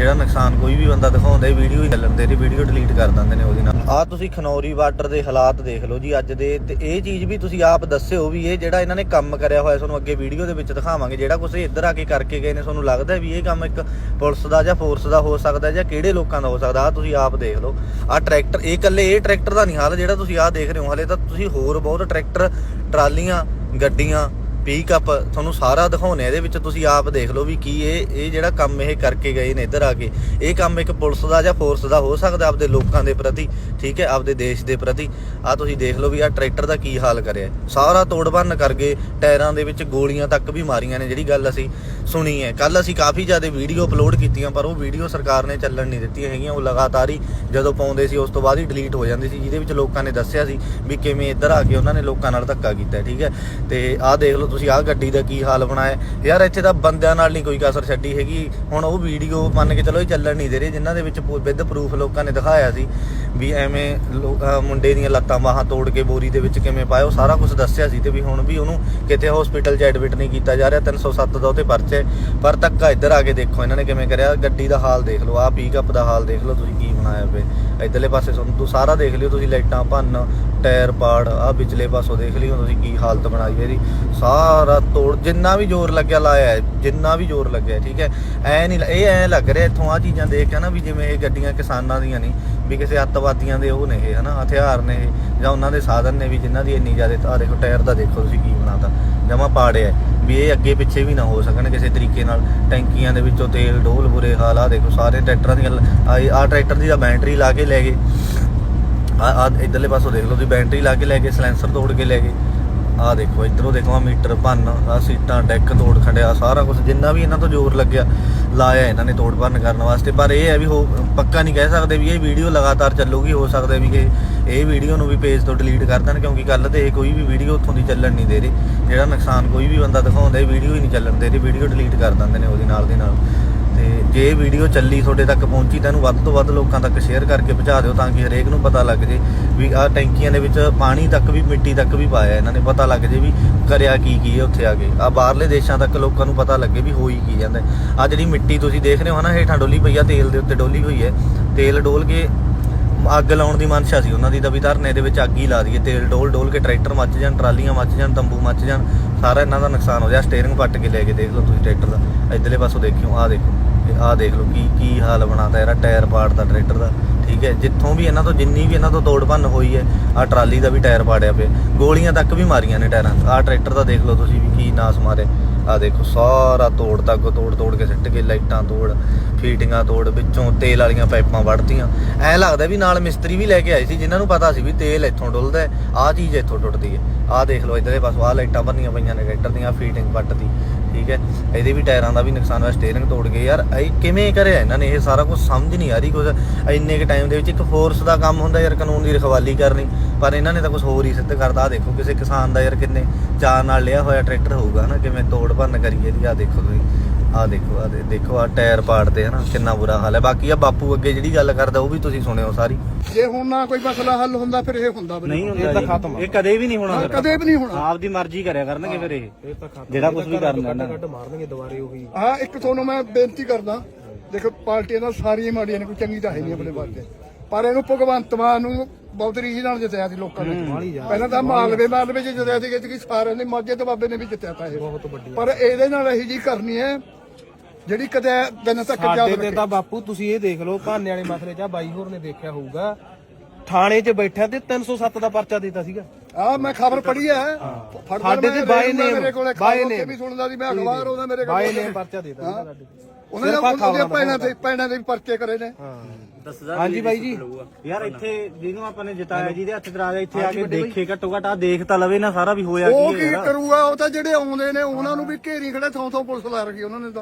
ਜਿਹੜਾ ਨੁਕਸਾਨ ਕੋਈ ਵੀ ਬੰਦਾ ਦਿਖਾਉਂਦਾ ਇਹ ਵੀਡੀਓ ਹੀ ਚੱਲਣ ਦੇ ਰਹੀ ਵੀਡੀਓ ਡਿਲੀਟ ਕਰ ਦਿੰਦੇ ਨੇ ਉਹਦੇ ਨਾਲ। ਆ ਤੁਸੀਂ ਖਨੌਰੀ ਬਾਰਡਰ ਦੇ ਹਾਲਾਤ ਦੇਖ ਲਓ ਜੀ ਅੱਜ ਦੇ, ਤੇ ਇਹ ਚੀਜ਼ ਵੀ ਤੁਸੀਂ ਆਪ ਦੱਸਿਓ ਵੀ ਇਹ ਜਿਹੜਾ ਇਹਨਾਂ ਨੇ ਕੰਮ ਕਰਿਆ ਹੋਇਆ, ਤੁਹਾਨੂੰ ਅੱਗੇ ਵੀਡੀਓ ਦੇ ਵਿੱਚ ਦਿਖਾਵਾਂਗੇ। ਜਿਹੜਾ ਕੁਝ ਇੱਧਰ ਆ ਕੇ ਕਰਕੇ ਗਏ ਨੇ, ਤੁਹਾਨੂੰ ਲੱਗਦਾ ਵੀ ਇਹ ਕੰਮ ਇੱਕ ਪੁਲਿਸ ਦਾ ਜਾਂ ਫੋਰਸ ਦਾ ਹੋ ਸਕਦਾ ਜਾਂ ਕਿਹੜੇ ਲੋਕਾਂ ਦਾ ਹੋ ਸਕਦਾ ਆ ਤੁਸੀਂ ਆਪ ਦੇਖ ਲਓ। ਆ ਟਰੈਕਟਰ ਇਹ ਇਕੱਲੇ ਇਹ ਟਰੈਕਟਰ ਦਾ ਨਹੀਂ ਹਾਲ ਜਿਹੜਾ ਤੁਸੀਂ ਆ ਦੇਖ ਰਹੇ ਹੋ, ਹਲੇ ਤਾਂ ਤੁਸੀਂ ਹੋਰ ਬਹੁਤ ਟਰੈਕਟਰ ਟਰਾਲੀਆਂ, ਗੱਡੀਆਂ ਪਿਕਅਪ ਤੁਹਾਨੂੰ ਸਾਰਾ ਦਿਖਾਉਣੇ ਇਹਦੇ ਵਿੱਚ ਤੁਸੀਂ ਆਪ ਦੇਖ ਲਓ ਵੀ ਕੀ ਇਹ ਇਹ ਜਿਹੜਾ ਕੰਮ ਇਹ ਕਰਕੇ ਗਏ ਨੇ ਇੱਧਰ ਆ ਕੇ। ਇਹ ਕੰਮ ਇੱਕ ਪੁਲਿਸ ਦਾ ਜਾਂ ਫੋਰਸ ਦਾ ਹੋ ਸਕਦਾ ਆਪਦੇ ਲੋਕਾਂ ਦੇ ਪ੍ਰਤੀ, ਠੀਕ ਹੈ, ਆਪਦੇ ਦੇਸ਼ ਦੇ ਪ੍ਰਤੀ। ਆ ਤੁਸੀਂ ਦੇਖ ਲਓ ਵੀ ਆ ਟਰੈਕਟਰ ਦਾ ਕੀ ਹਾਲ ਕਰਿਆ। ਸਾਰਾ ਤੋੜ ਭੰਨ ਕਰ ਗਏ, ਟਾਇਰਾਂ ਦੇ ਵਿੱਚ ਗੋਲੀਆਂ ਤੱਕ ਵੀ ਮਾਰੀਆਂ ਨੇ, ਜਿਹੜੀ ਗੱਲ ਅਸੀਂ ਸੁਣੀ ਹੈ। ਕੱਲ ਅਸੀਂ ਕਾਫੀ ਜ਼ਿਆਦਾ ਵੀਡੀਓ ਅਪਲੋਡ ਕੀਤੀਆਂ, ਪਰ ਉਹ ਵੀਡੀਓ ਸਰਕਾਰ ਨੇ ਚੱਲਣ ਨਹੀਂ ਦਿੱਤੀਆਂ ਹੈਗੀਆਂ। ਉਹ ਲਗਾਤਾਰ ਹੀ ਜਦੋਂ ਪਾਉਂਦੇ ਸੀ, ਉਸ ਤੋਂ ਬਾਅਦ ਹੀ ਡਿਲੀਟ ਹੋ ਜਾਂਦੀ ਸੀ, ਜਿਹਦੇ ਵਿੱਚ ਲੋਕਾਂ ਨੇ ਦੱਸਿਆ ਸੀ ਵੀ ਕਿਵੇਂ ਇੱਧਰ ਆ ਕੇ ਉਹਨਾਂ ਨੇ ਲੋਕਾਂ ਨਾਲ ਧੱਕਾ ਕੀਤਾ, ਠੀਕ ਹੈ। ਤੇ ਆਹ ਦੇਖ ਲਓ ਤੁਸੀਂ ਆਹ ਗੱਡੀ ਦਾ ਕੀ ਹਾਲ ਬਣਾਇਆ? ਯਾਰ ਇੱਥੇ ਤਾਂ ਬੰਦਿਆਂ ਨਾਲ ਨਹੀਂ ਕੋਈ ਕਸਰ ਛੱਡੀ ਹੈਗੀ। ਹੁਣ ਉਹ ਵੀਡੀਓ ਮੰਨ ਕੇ ਚਲੋ ਇਹ ਚੱਲਣ ਨਹੀਂ ਦੇ ਰਹੇ, ਜਿਨ੍ਹਾਂ ਦੇ ਵਿੱਚ ਵਿਦ ਪ੍ਰੂਫ ਲੋਕਾਂ ਨੇ ਦਿਖਾਇਆ ਸੀ ਵੀ ਐਵੇਂ ਲੋ- ਮੁੰਡੇ ਦੀਆਂ ਲੱਤਾਂ ਬਾਹਾਂ ਤੋੜ ਕੇ ਬੋਰੀ ਦੇ ਵਿੱਚ ਕਿਵੇਂ ਪਾਇਆ, ਉਹ ਸਾਰਾ ਕੁਝ ਦੱਸਿਆ ਸੀ ਤੇ ਵੀ ਹੁਣ ਵੀ ਉਹਨੂੰ ਕਿਤੇ ਹਸਪੀਟਲ 'ਚ ਐਡਮਿਟ ਨਹੀਂ ਕੀਤਾ ਜਾ ਰਿਹਾ। 307 ਦਾ ਉਹਤੇ ਪਰਚੇ, ਪਰ ਧੱਕਾ ਇੱਧਰ ਆ ਕੇ ਦੇਖੋ ਇਹਨਾਂ ਨੇ ਕਿਵੇਂ ਕਰਿਆ। ਗੱਡੀ ਦਾ ਹਾਲ ਦੇਖ ਲਓ, ਆਹ ਪੀਕਅਪ ਦਾ ਹਾਲ ਦੇਖ ਲਓ ਤੁਸੀਂ ਕੀ ਬਣਾਇਆ ਵੇ ਇਧਰਲੇ ਪਾਸੇ ਤੁਹਾਨੂੰ ਤੂੰ ਸਾਰਾ ਦੇਖ ਲਿਓ, ਤੁਸੀਂ ਲਾਈਟਾਂ ਭੰਨ, ਟਾਇਰ ਪਾੜ ਆਹ ਵਿਚਲੇ ਪਾਸੋਂ ਦੇਖ ਲਿਓ ਤੁਸੀਂ ਕੀ ਹਾਲਤ ਬਣਾਈ ਹੈ ਇਹਦੀ। ਸਾਰਾ ਤੋੜ, ਜਿੰਨਾ ਵੀ ਜ਼ੋਰ ਲੱਗਿਆ ਲਾਇਆ ਜਿੰਨਾ ਵੀ ਜ਼ੋਰ ਲੱਗਿਆ, ਠੀਕ ਹੈ। ਐ ਨਹੀਂ ਇਹ ਐ ਲੱਗ ਰਿਹਾ, ਇੱਥੋਂ ਆ ਚੀਜ਼ਾਂ ਦੇਖ ਕੇ ਨਾ ਵੀ ਜਿਵੇਂ ਇਹ ਗੱਡੀਆਂ ਕਿਸਾਨਾਂ ਦੀਆਂ ਨਹੀਂ ਵੀ ਕਿਸੇ ਅੱਤਵਾਦੀਆਂ ਦੇ ਉਹ ਨੇ ਇਹ, ਹਨਾ, ਹਥਿਆਰ ਨੇ ਇਹ, ਜਾਂ ਉਹਨਾਂ ਦੇ ਸਾਧਨ ਨੇ ਵੀ ਜਿਨ੍ਹਾਂ ਦੀ ਇੰਨੀ ਜ਼ਿਆਦਾ ਆ ਦੇਖੋ ਟਾਇਰ ਦਾ ਦੇਖੋ ਤੁਸੀਂ ਕੀ ਬਣਾਤਾ, ਜਮਾ ਪਾੜਿਆ ਵੀ ਇਹ ਅੱਗੇ ਪਿੱਛੇ ਵੀ ਨਾ ਹੋ ਸਕਣ ਕਿਸੇ ਤਰੀਕੇ ਨਾਲ, ਟੈਂਕੀਆਂ ਦੇ ਵਿੱਚੋਂ ਤੇਲ, ਡੋਲ ਬੁਰੇ ਹਾਲ ਆ ਦੇਖੋ ਸਾਰੇ ਟਰੈਕਟਰਾਂ ਦੀਆਂ ਆ ਟਰੈਕਟਰ ਦੀ ਤਾਂ ਬੈਟਰੀ ਲਾ ਕੇ ਲੈ ਗਏ ਆ ਆ ਇਧਰਲੇ ਪਾਸੋਂ ਦੇਖ ਲਓ ਤੁਸੀਂ, ਬੈਟਰੀ ਲਾ ਕੇ ਲੈ ਗਏ, ਸਲੈਂਸਰ ਤੋੜ ਕੇ ਲੈ ਗਏ ਆ ਦੇਖੋ, ਇਧਰੋਂ ਦੇਖੋ ਆ ਮੀਟਰ, ਭੰਨ ਆ ਸੀਟਾਂ, ਡੈਕ, ਤੋੜ ਖੜਿਆ ਸਾਰਾ ਕੁਝ ਜਿੰਨਾ ਵੀ ਇਹਨਾਂ ਤੋਂ ਜ਼ੋਰ ਲੱਗਿਆ, ਲਾਇਆ ਇਹਨਾਂ ਨੇ ਤੋੜ ਭੰਨ ਕਰਨ ਵਾਸਤੇ। ਪਰ ਇਹ ਹੈ ਵੀ ਹੋ, ਪੱਕਾ ਨਹੀਂ ਕਹਿ ਸਕਦੇ ਵੀ ਇਹ ਵੀਡੀਓ ਲਗਾਤਾਰ ਚੱਲੂਗੀ, ਹੋ ਸਕਦਾ ਵੀ ਕਿ ਇਹ ਵੀਡੀਓ ਨੂੰ ਵੀ ਪੇਜ ਤੋਂ ਡਿਲੀਟ ਕਰ ਦੇਣ, ਕਿਉਂਕਿ ਕੱਲ ਤੇ ਇਹ ਕੋਈ ਵੀ ਵੀਡੀਓ ਉੱਥੋਂ ਦੀ ਚੱਲਣ ਨਹੀਂ ਦੇ ਰਹੀ। ਜਿਹੜਾ ਨੁਕਸਾਨ ਕੋਈ ਵੀ ਬੰਦਾ ਦਿਖਾਉਂਦਾ, ਇਹ ਵੀਡੀਓ ਹੀ ਨਹੀਂ ਚੱਲਣ ਦੇ ਰਹੀ, ਵੀਡੀਓ ਡਿਲੀਟ ਕਰ ਦਿੰਦੇ ਨੇ ਉਹਦੇ ਨਾਲ ਦੇ ਨਾਲ। ਜੇ ਵੀਡੀਓ ਚੱਲੀ ਤੁਹਾਡੇ ਤੱਕ ਪਹੁੰਚੀ ਤਾਂ ਇਹਨੂੰ ਵੱਧ ਤੋਂ ਵੱਧ ਲੋਕਾਂ ਤੱਕ ਸ਼ੇਅਰ ਕਰਕੇ ਪਹੁੰਚਾ ਦਿਓ ਤਾਂ ਕਿ ਹਰੇਕ ਨੂੰ ਪਤਾ ਲੱਗ ਜੇ ਵੀ ਆਹ ਟੈਂਕੀਆਂ ਦੇ ਵਿੱਚ ਪਾਣੀ ਤੱਕ ਵੀ, ਮਿੱਟੀ ਤੱਕ ਵੀ ਪਾਇਆ ਇਹਨਾਂ ਨੇ, ਪਤਾ ਲੱਗ ਜੇ ਵੀ ਕਰਿਆ ਕੀ ਕੀ ਹੈ ਉੱਥੇ ਆ ਕੇ। ਆ ਬਾਹਰਲੇ ਦੇਸ਼ਾਂ ਤੱਕ ਲੋਕਾਂ ਨੂੰ ਪਤਾ ਲੱਗੇ ਵੀ ਹੋਈ ਕੀ ਜਾਂਦਾ। ਆ ਜਿਹੜੀ ਮਿੱਟੀ ਤੁਸੀਂ ਦੇਖ ਰਹੇ ਹੋ ਨਾ ਹੇਠਾਂ ਡੋਲੀ ਪਈ ਆ, ਤੇਲ ਦੇ ਉੱਤੇ ਡੋਲੀ ਹੋਈ ਹੈ। ਤੇਲ ਡੋਲ ਕੇ ਅੱਗ ਲਾਉਣ ਦੀ ਮਨਸ਼ਾ ਸੀ ਉਹਨਾਂ ਦੀ, ਤਾਂ ਵੀ ਧਰਨੇ ਦੇ ਵਿੱਚ ਅੱਗ ਹੀ ਲਾ ਦਈਏ। ਤੇਲ ਡੋਲ ਡੋਲ ਕੇ ਟਰੈਕਟਰ ਮੱਚ ਜਾਣ, ਟਰਾਲੀਆਂ ਮੱਚ ਜਾਣ, ਤੰਬੂ ਮੱਚ ਜਾਣ, ਸਾਰਾ ਇਹਨਾਂ ਦਾ ਨੁਕਸਾਨ ਹੋ ਜਾ ਸਟੀਅਰਿੰਗ ਪੱਟ ਕੇ ਲੈ ਕੇ ਦੇਖ ਲਓ ਤੁਸੀਂ ਟਰੈਕਟਰ ਦਾ। ਇਧਰਲੇ ਪਾਸੋਂ ਦੇਖਿਓ, ਆਹ ਦੇਖੋ। ਇਹ ਆਹ ਦੇਖ ਲਓ ਕੀ ਕੀ ਹਾਲ ਬਣਾਤਾ ਇਹਦਾ, ਟਾਇਰ ਪਾੜਦਾ ਟਰੈਕਟਰ ਦਾ, ਠੀਕ ਹੈ? ਜਿੱਥੋਂ ਵੀ ਇਹਨਾਂ ਤੋਂ ਜਿੰਨੀ ਵੀ ਇਹਨਾਂ ਤੋਂ ਤੋੜ ਭੰਨ ਹੋਈ ਹੈ, ਆਹ ਟਰਾਲੀ ਦਾ ਵੀ ਟਾਇਰ ਪਾੜਿਆ ਪਿਆ। ਗੋਲੀਆਂ ਤੱਕ ਵੀ ਮਾਰੀਆਂ ਨੇ ਟਾਇਰਾਂ ਆਹ ਟਰੈਕਟਰ ਦਾ ਦੇਖ ਲਓ ਤੁਸੀਂ ਵੀ ਕੀ ਨਾਸ ਮਾਰੇ। ਆਹ ਦੇਖੋ ਸਾਰਾ ਤੋੜ ਤੱਕ ਤੋੜ ਤੋੜ ਕੇ ਸਿੱਟ ਕੇ ਲਾਈਟਾਂ ਤੋੜ, ਫੀਟਿੰਗਾਂ ਤੋੜ, ਵਿੱਚੋਂ ਤੇਲ ਵਾਲੀਆਂ ਪਾਈਪਾਂ ਵੜਤੀਆਂ ਐ ਲੱਗਦਾ ਵੀ ਨਾਲ ਮਿਸਤਰੀ ਵੀ ਲੈ ਕੇ ਆਏ ਸੀ, ਜਿਨ੍ਹਾਂ ਨੂੰ ਪਤਾ ਸੀ ਵੀ ਤੇਲ ਇੱਥੋਂ ਡੁੱਲਦਾ ਹੈ, ਆਹ ਚੀਜ਼ ਇੱਥੋਂ ਟੁੱਟਦੀ ਹੈ। ਆਹ ਦੇਖ ਲਓ ਇਧਰਲੇ ਪਾਸੋਂ, ਆਹ ਲਾਈਟਾਂ ਭੰਨੀਆਂ ਪਈਆਂ ਨੇ ਟਰੈਕਟਰ ਦੀਆਂ, ਫੀਟਿੰਗ ਪੱਟਦੀ ਠੀਕ ਹੈ? ਇਹਦੇ ਵੀ ਟਾਇਰਾਂ ਦਾ ਵੀ ਨੁਕਸਾਨ ਹੋਇਆ ਸਟੀਅਰਿੰਗ ਤੋੜ ਗਏ ਯਾਰ। ਇਹ ਕਿਵੇਂ ਕਰਿਆ ਇਹਨਾਂ ਨੇ ਇਹ? ਸਾਰਾ ਕੁਝ ਸਮਝ ਨਹੀਂ ਆ ਰਹੀ ਕੁਝ ਇੰਨੇ ਕ ਟਾਈਮ ਦੇ ਵਿੱਚ ਇੱਕ ਫੋਰਸ ਦਾ ਕੰਮ ਹੁੰਦਾ ਯਾਰ, ਕਾਨੂੰਨ ਦੀ ਰਖਵਾਲੀ ਕਰਨੀ। ਪਰ ਇਹਨਾਂ ਨੇ ਤਾਂ ਕੁਝ ਹੋਰ ਹੀ ਸਿੱਧ ਕਰਤਾ। ਆਹ ਦੇਖੋ ਕਿਸੇ ਕਿਸਾਨ ਦਾ ਯਾਰ ਕਿੰਨੇ ਚਾਅ ਨਾਲ ਲਿਆ ਹੋਇਆ ਟਰੈਕਟਰ ਹੋਊਗਾ ਨਾ ਕਿਵੇਂ ਤੋੜ ਭੰਨ ਕਰੀਏ ਦੀ ਆ ਦੇਖੋ ਤੁਸੀਂ। ਆ ਦੇਖੋ ਆ ਦੇਖੋ ਆ ਟਾਇਰ ਪਾੜਦੇ ਹਨਾ ਕਿੰਨਾ ਬੁਰਾ ਹਾਲ ਹੈ। ਬਾਕੀ ਆ ਬਾਪੂ ਅੱਗੇ ਜਿਹੜੀ ਗੱਲ ਕਰਦਾ ਉਹ ਵੀ ਤੁਸੀਂ ਸੁਣਿਓ ਸਾਰੀ। ਜੇ ਹੁਣ ਨਾ ਕੋਈ ਮਸਲਾ ਹੱਲ ਹੁੰਦਾ ਫਿਰ ਇਹ ਹੁੰਦਾ ਨਹੀਂ ਹੁੰਦਾ ਖਤਮ ਇਹ ਕਦੇ ਵੀ ਨਹੀਂ ਹੋਣਾ ਕਦੇ ਵੀ ਨਹੀਂ ਹੋਣਾ। ਆਪ ਦੀ ਮਰਜ਼ੀ ਕਰਿਆ ਕਰਨਗੇ ਫਿਰ ਇਹ। ਜਿਹੜਾ ਕੁਝ ਵੀ ਕਰਨਾ ਨੇ। ਮਾਰਨਗੇ ਦੁਬਾਰੇ ਉਹੀ। ਹਾਂ ਇੱਕ ਤੁਹਾਨੂੰ ਮੈਂ ਬੇਨਤੀ ਕਰਦਾ ਦੇਖੋ ਪਾਰਟੀਆਂ ਦਾ ਸਾਰੀਆਂ ਮਾੜੀਆਂ ਨੇ ਕੋਈ ਚੰਗੀ ਤਾਂ ਹੈ ਨਹੀਂ ਆਪਣੇ ਵਾਸਤੇ ਪਰ ਇਹਨੂੰ ਭਗਵੰਤ ਮਾਨ ਨੂੰ ਬਹੁਤ ਰੀਝ ਨਾਲ ਜਿੱਤਿਆ ਸੀ ਲੋਕਾਂ ਨੇ। ਪਹਿਲਾਂ ਤਾਂ ਮਾਲਵੇ ਮਾਲਵੇ ਚ ਜਿੱਤਿਆ ਸੀ ਕਿ ਸਾਰਿਆਂ ਨੇ ਮਾਝੇ ਤੇ ਬਾਬੇ ਨੇ ਵੀ ਜਿੱਤਿਆ ਤਾਂ ਇਹ। ਬਹੁਤ ਵੱਡੀ ਪਰ ਇਹਦੇ ਨਾਲ ਇਹੀ ਜੀ ਕਰਨੀ ਹੈ ਜਿਹੜੀ ਕਦੇ ਦਿਨ ਤੱਕ ਯਾਦ ਸਾਡੇ ਤੇ ਰੱਖੇ। ਤਾਂ ਬਾਪੂ ਤੁਸੀਂ ਇਹ ਦੇਖ ਲਓ ਭਾਨੇ ਵਾਲੇ ਮਸਲੇ 'ਚ ਆਹ ਬਾਈ ਹੋਰ ਨੇ ਦੇਖਿਆ ਹੋਊਗਾ। ਥਾਣੇ 'ਚ ਬੈਠਾ ਤੇ 307 ਦਾ ਪਰਚਾ ਦਿੱਤਾ ਸੀਗਾ। ਆ ਮੈਂ ਖਬਰ ਪੜ੍ਹੀ ਹੈ। ਫੜਦਾ ਸਾਡੇ ਤੇ ਬਾਈ ਨੇ ਮੇਰੇ ਕੋਲੇ ਬਾਈ ਬਾਈ ਨੇ ਵੀ ਸੁਣਦਾ ਸੀ ਮੈਂ ਅਖਬਾਰ ਉਹਦਾ ਮੇਰੇ ਕੋਲ ਬਾਈ ਨੇ ਪਰਚਾ ਦਿੱਤਾ ਸੀਗਾ ਸਾਡੇ ਤੇ। ਉਹਨਾਂ ਨੇ ਉਹਦੇ ਪੈਣਾ ਤੇ ਪੈਣਾ ਦੇ ਵੀ ਪਰਚੇ ਕਰੇ ਨੇ। ਹਾਂਜੀ ਬਾਈ ਜੀ। ਯਾਰ ਇੱਥੇ ਜਿਹਨੂੰ ਆਪਾਂ ਨੇ ਜਿਤਾਇਆ ਜਿਹਦੇ ਹੱਥ ਕਰਾ ਗਿਆ ਇੱਥੇ ਆ ਕੇ ਦੇਖੇ ਘੱਟੋ ਘੱਟ ਆ ਦੇਖ ਤਾਂ ਲਵੇ ਨਾ ਸਾਰਾ ਵੀ ਹੋਇਆ ਉਹ ਕੀ ਕੀ ਹੈ ਕਰੂਗਾ ਉਹ ਤਾਂ ਜਿਹੜੇ ਆਉਂਦੇ ਨੇ ਉਹਨਾਂ ਨੂੰ ਵੀ ਘੇਰੀ ਖੜੇ ਥਾਂ ਥਾਂ ਪੁਲਿਸ ਲਾ ਰੱਖੀ ਉਹਨਾਂ ਨੇ ਤਾਂ।